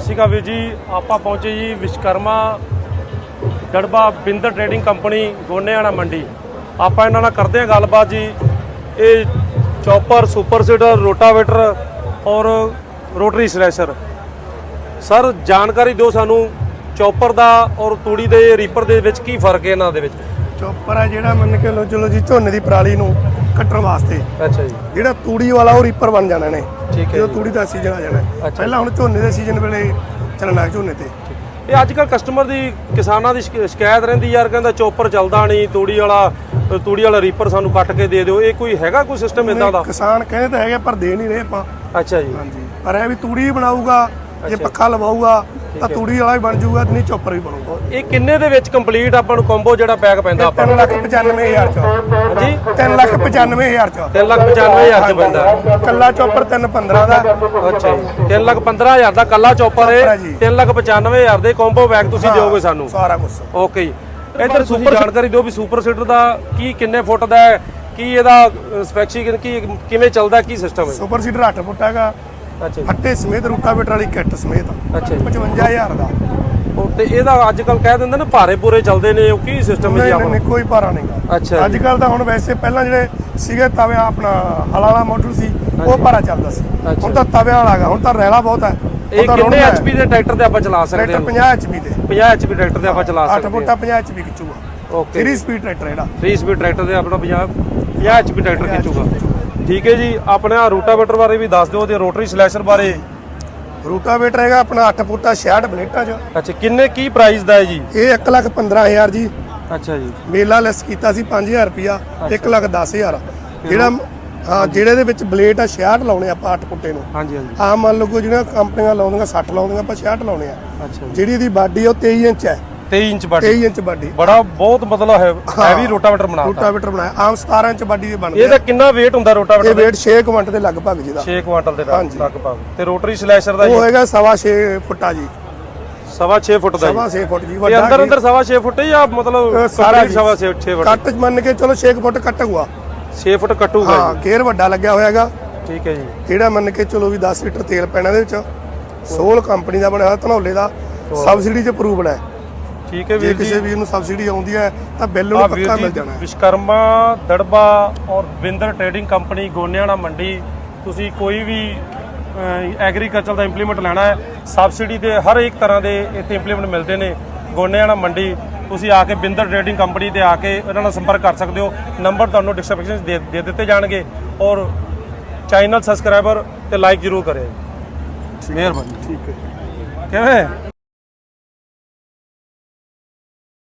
ਸਤਿ ਸ਼੍ਰੀ ਅਕਾਲ ਵੀਰ ਜੀ। ਆਪਾਂ ਪਹੁੰਚੇ ਜੀ ਵਿਸ਼ਕਰਮਾ ਡੜਬਾ ਬਿੰਦਰ ਟ੍ਰੇਡਿੰਗ ਕੰਪਨੀ, ਗੋਨੇਆਣਾ ਮੰਡੀ। ਆਪਾਂ ਇਹਨਾਂ ਨਾਲ ਕਰਦੇ ਹਾਂ ਗੱਲਬਾਤ ਜੀ। ਇਹ ਚੌਪਰ, ਸੁਪਰ ਸੀਡਰ, ਰੋਟਾਵੇਟਰ ਔਰ ਰੋਟਰੀ ਸਲੈਸ਼ਰ। ਸਰ, ਜਾਣਕਾਰੀ ਦਿਓ ਸਾਨੂੰ ਚੌਪਰ ਦਾ ਔਰ ਤੂੜੀ ਦੇ ਰੀਪਰ ਦੇ ਵਿੱਚ ਕੀ ਫ਼ਰਕ ਹੈ ਇਹਨਾਂ ਦੇ ਵਿੱਚ? ਚੌਪਰ ਆ ਜਿਹੜਾ ਮੰਨ ਕੇ ਲੋ ਚਲੋ ਜੀ, ਝੋਨੇ ਦੀ ਪਰਾਲੀ ਨੂੰ ਕੱਟਣ ਵਾਸਤੇ। ਅੱਛਾ ਜੀ। ਜਿਹੜਾ ਤੂੜੀ ਵਾਲਾ ਉਹ ਰੀਪਰ ਬਣ ਜਾਣਾ ਨੇ। ਠੀਕ ਹੈ ਜਦੋਂ। ਤੂੜੀ ਦਾ ਸੀਜ਼ਨ ਆ ਜਾਣਾ। ਪਹਿਲਾਂ ਹੁਣ ਝੋਨੇ ਦੇ ਸੀਜ਼ਨ ਵੇਲੇ ਚੱਲਣਾ ਝੋਨੇ ਤੇ। ਇਹ ਅੱਜ ਕੱਲ ਕਸਟਮਰ ਦੀ ਕਿਸਾਨਾਂ ਦੀ ਸ਼ਿਕ- ਸ਼ਿਕਾਇਤ ਰਹਿੰਦੀ ਯਾਰ ਕਹਿੰਦਾ ਚੌਪਰ ਚੱਲਦਾ ਨਹੀਂ ਤੂੜੀ ਵਾਲਾ ਤੂੜੀ ਵਾਲਾ ਰੀਪਰ ਸਾਨੂੰ ਕੱਟ ਕੇ ਦੇ ਦਿਓ। ਇਹ ਕੋਈ ਹੈਗਾ ਕੋਈ ਸਿਸਟਮ ਇਦਾਂ ਦਾ? ਕਿਸਾਨ ਕਹਿੰਦੇ ਤਾਂ ਹੈਗੇ ਪਰ ਦੇ ਨਹੀਂ ਰਹੇ ਆਪਾਂ। ਅੱਛਾ ਜੀ। ਹਾਂਜੀ। ਪਰ ਇਹ ਵੀ ਤੂੜੀ ਬਣਾਊਗਾ ਜੇ। ਪੱਖਾ ਲਵਾਊਗਾ ਤਾਂ। ਤੂੜੀ ਵਾਲਾ ਵੀ ਬਣ ਜਾਊਗਾ ਨਹੀਂ ਚੋਪਰ ਵੀ ਬਣੂਗਾ ਇਹ ਕਿੰਨੇ ਦੇ ਵਿੱਚ ਕੰਪਲੀਟ ਆਪਾਂ ਨੂੰ ਕੰਬੋ ਜਿਹੜਾ ਪੈਕ ਪੈਂਦਾ ਆਪਾਂ 3 ਲੱਖ 95000 ਚ। ਹਾਂਜੀ? 3 ਲੱਖ 95000 ਚ। 3 ਲੱਖ 95000 ਚ ਪੈਂਦਾ। ਕੱਲਾ ਚੋਪਰ 315 ਦਾ। ਅੱਛਾ ਜੀ। 3 ਲੱਖ 15000 ਦਾ ਕੱਲਾ ਚੌਪਰ ਹੈ ਹੈ ਜੀ। 3 ਲੱਖ 95000 ਦੇ ਕੰਬੋ ਪੈਕ ਤੁਸੀਂ ਦਿਓਗੇ ਸਾਨੂੰ। ਸਾਰਾ ਕੁਝ ਓਕੇ ਜੀ। ਇੱਧਰ ਸੁਪਰ ਜਾਣਕਾਰੀ ਦਿਓ ਵੀ ਸੁਪਰ ਸੀਡਰ ਦਾ ਕੀ ਕਿੰਨੇ ਫੁੱਟ ਦਾ ਹੈ ਕੀ ਇਹਦਾ ਸਪੈਕਸੀਫਿਕੇਸ਼ਨ ਕੀ ਕਿਵੇਂ ਚੱਲਦਾ ਕੀ ਸਿਸਟਮ ਹੈ? ਸੁਪਰ ਸੀਡਰ 8 ਫੁੱਟ ਹੈਗਾ। ਅੱਛਾ ਜੀ। ਫੱਟੇ ਸਮੇਤ ਰੂਟਾਵੇਟਰ ਵਾਲੀ ਕਿੱਟ ਸਮੇਤ। ਅੱਛਾ ਜੀ। 55000 ਦਾ। ਤੇ ਇਹਦਾ ਅੱਜ ਕੱਲ ਕਹਿ ਦਿੰਦੇ ਨੇ ਭਾਰੇ ਪੂਰੇ ਚੱਲਦੇ ਨੇ ਉਹ ਕੀ ਸਿਸਟਮ ਹੈ ਜੀ ਨਹੀਂ ਆਪਣਾ? ਨਹੀਂ ਕੋਈ ਭਾਰਾ ਨਹੀਂਗਾ ਅੱਛਾ ਅੱਜ ਕੱਲ ਤਾਂ ਹੁਣ ਵੈਸੇ ਪਹਿਲਾਂ ਜਿਹੜੇ ਸੀਗੇ ਤਵੇ ਆਪਣਾ ਹਲ ਵਾਲਾ ਮਾਡਲ ਸੀ ਉਹ ਭਾਰਾ ਚੱਲਦਾ ਸੀ। ਹੁਣ ਤਾਂ ਤਵਿਆਂ ਵਾਲਾ ਹੈਗਾ ਹੁਣ ਤਾਂ ਰੈਲਾ ਬਹੁਤ ਹੈ। ਇਹ ਕਿੰਨੇ ਐਚਪੀ ਦੇ ਟਰੈਕਟਰ ਤੇ ਆਪਾਂ ਚਲਾ ਸਕਦੇ ਹਾਂ? 50 ਐਚਪੀ ਦੇ। 50 ਐਚਪੀ ਟਰੈਕਟਰ ਤੇ ਆਪਾਂ ਚਲਾ 8 ਸਕਦੇ ਫੁੱਟਾ 50 ਐਚਪੀ ਖਿੱਚੂਗਾ। ਹਾਂ ਓਕੇ। 3 ਸਪੀਡ ਟਰੈਕਟਰ ਇਹਦਾ 3 ਸਪੀਡ ਟਰੈਕਟਰ ਦੇ ਆਪਣਾ 50 50 ਐਚਪੀ ਟਰੈਕਟਰ ਖਿੱਚੂਗਾ। ਠੀਕ ਹੈ ਜੀ ਆਪਣੇ ਆ ਰੂਟਾਵੇਟਰ ਬਾਰੇ ਵੀ ਦੱਸ ਦਿਓ ਤੇ ਰੋਟਰੀ ਸਲੈਸ਼ਰ ਬਾਰੇ ਰੂਟਾਵੇਟਰ ਹੈਗਾ ਆਪਣਾ 8 ਫੁੱਟਾ 66 ਬਲੇਟਾਂ 'ਚ। ਅੱਛਾ ਕਿੰਨੇ ਕੀ ਪ੍ਰਾਈਸ ਦਾ ਹੈ ਜੀ? ਇਹ 1 ਲੱਖ 15000 ਜੀ। ਅੱਛਾ ਜੀ। ਮੇਲਾ ਲੈਸ ਕੀਤਾ ਸੀ 5000 ਰੁਪਿਆ 1 ਲੱਖ 10000 ਜਿਹੜਾ ਹਾਂ ਜਿਹੜੇ ਦੇ ਵਿੱਚ ਬਲੇਟ ਆ 66 ਲਾਉਣੇ ਆਪਾਂ 8 ਫੁੱਟੇ ਨੂੰ। ਹਾਂਜੀ ਹਾਂਜੀ। ਆਮ ਮੰਨ ਲਓ ਜਿਹੜੀਆਂ ਕੰਪਨੀਆਂ ਲਾਉਂਦੀਆਂ 60 ਲਾਉਂਦੀਆਂ ਆਪਾਂ 66 ਲਾਉਣੇ ਆ। ਜਿਹੜੀ ਇਹਦੀ ਬਾਡੀ ਉਹ 23 ਇੰਚ ਹੈ 23 ਇੰਚ ਬਾਡੀ। 23 inch body. ਬੜਾ ਬਹੁਤ ਮਤਲਬ ਹੈ ਹੈਵੀ ਰੋਟਾਵੇਟਰ ਬਣਾਤਾ। ਰੂਟਾਵੇਟਰ ਬਣਾਇਆ। ਆਮ 17 ਇੰਚ ਬਾਡੀ ਦੇ ਬਣਦੇ ਇਹਦਾ ਕਿੰਨਾ weight ਹੁੰਦਾ ਇਹ ਰੋਟਾਵੇਟਰ ਦਾ? weight 6 ਕੁਇੰਟ ਦੇ ਲਗਭਗ ਜਿਹਦਾ 6 ਕੁਆਂਟਲ ਦੇ। ਲਗਭਗ। ਤੇ ਰੋਟਰੀ ਸਲੈਸ਼ਰ ਦਾ ਉਹ ਜੀ ਹੈਗਾ ਸਵਾ 6 ਫੁੱਟਾ ਜੀ। ਸਵਾ 6 ਫੁੱਟ ਦਾ ਸਵਾ ਜੀ 6 ਫੁੱਟ ਜੀ। ਇਹ ਵੱਡਾ ਅੰਦਰ ਜੀ। ਅੰਦਰ ਸਵਾ 6 ਫੁੱਟ ਜਾਂ ਮਤਲਬ ਇਹ ਸਾਰਾ ਸਵਾ 6 6 ਫੁੱਟ? ਕੱਟ ਮੰਨ ਕੇ ਚਲੋ 6 ਫੁੱਟ ਕੱਟ ਹੋਊਗਾ 6 ਫੁੱਟ ਕੱਟੂਗਾ ਹਾਂ ਗੇਅਰ ਵੱਡਾ ਲੱਗਿਆ ਹੋਇਆ ਹੈਗਾ ਜੀ ਠੀਕ ਹੈ ਜੀ। ਜਿਹੜਾ ਮੰਨ ਕੇ ਚਲੋ ਵੀ 10 ਲੀਟਰ ਤੇਲ ਪੈਣਾ ਇਹਦੇ ਵਿੱਚ ਸੋਲ ਕੰਪਨੀ ਦਾ ਬਣਿਆ ਹੋਇਆ ਧਨੌਲੇ ਦਾ। ਸਬਸਿਡੀ 'ਚ ਅਪਰੂਵਡ ਹੈ ਠੀਕ ਹੈ ਜੇ ਵੀਰ ਜੀ। ਕਿਸੇ ਵੀਰ ਨੂੰ ਸਬਸਿਡੀ ਆਉਂਦੀ ਹੈ ਤਾਂ ਬਿੱਲ ਨੂੰ ਪੱਕਾ ਜੀ ਮਿਲ ਜਾਣਾ ਹੈ। ਵਿਸ਼ਕਰਮਾ ਦੜਬਾ ਔਰ ਬਿੰਦਰ ਟ੍ਰੇਡਿੰਗ ਕੰਪਨੀ ਗੋਨਿਆਣਾ ਮੰਡੀ ਤੁਸੀਂ ਕੋਈ ਵੀ ਐਗਰੀਕਲਚਰ ਦਾ ਇੰਪਲੀਮੈਂਟ ਲੈਣਾ ਹੈ ਸਬਸਿਡੀ ਦੇ ਹਰ ਇੱਕ ਤਰ੍ਹਾਂ ਦੇ ਇੱਥੇ ਇੰਪਲੀਮੈਂਟ ਮਿਲਦੇ ਨੇ ਗੋਨਿਆਣਾ ਮੰਡੀ ਤੁਸੀਂ ਆ ਕੇ ਬਿੰਦਰ ਟ੍ਰੇਡਿੰਗ ਕੰਪਨੀ ਤੇ ਆ ਕੇ ਇਹਨਾਂ ਨਾਲ ਸੰਪਰਕ ਕਰ ਸਕਦੇ ਹੋ ਨੰਬਰ ਤੁਹਾਨੂੰ ਡਿਸਕ੍ਰਿਪਸ਼ਨ ਦੇ ਦੇ ਦਿੱਤੇ ਜਾਣਗੇ ਔਰ ਚੈਨਲ ਸਬਸਕ੍ਰਾਈਬਰ ਤੇ ਲਾਈਕ ਜ਼ਰੂਰ ਕਰਿਓ। ਮਿਹਰਬਾਨੀ ਠੀਕ ਹੈ। ਕਿਵੇਂ?